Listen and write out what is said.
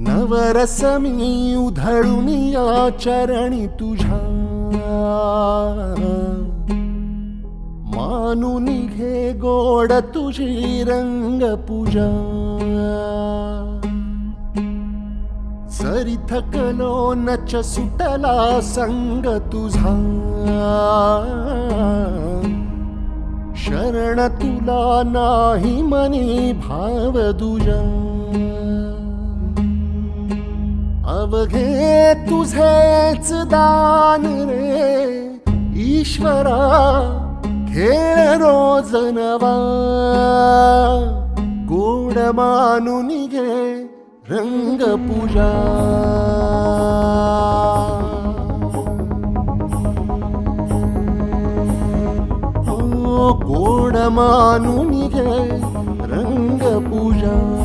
नवरस मी उधळून आचरणी चरणी तुझ्या. मानून घे गोड तुझी रंग पूजा सरी थकलो नच सुटला संग तुझा. शरण तुला नाही मनी भाव दुजा अवघे तुझेच दान रे. ईश्वरा खेळ रोज नवा. गोड मानून घे रंग पूजा. गोड मानून घे रंग पूजा.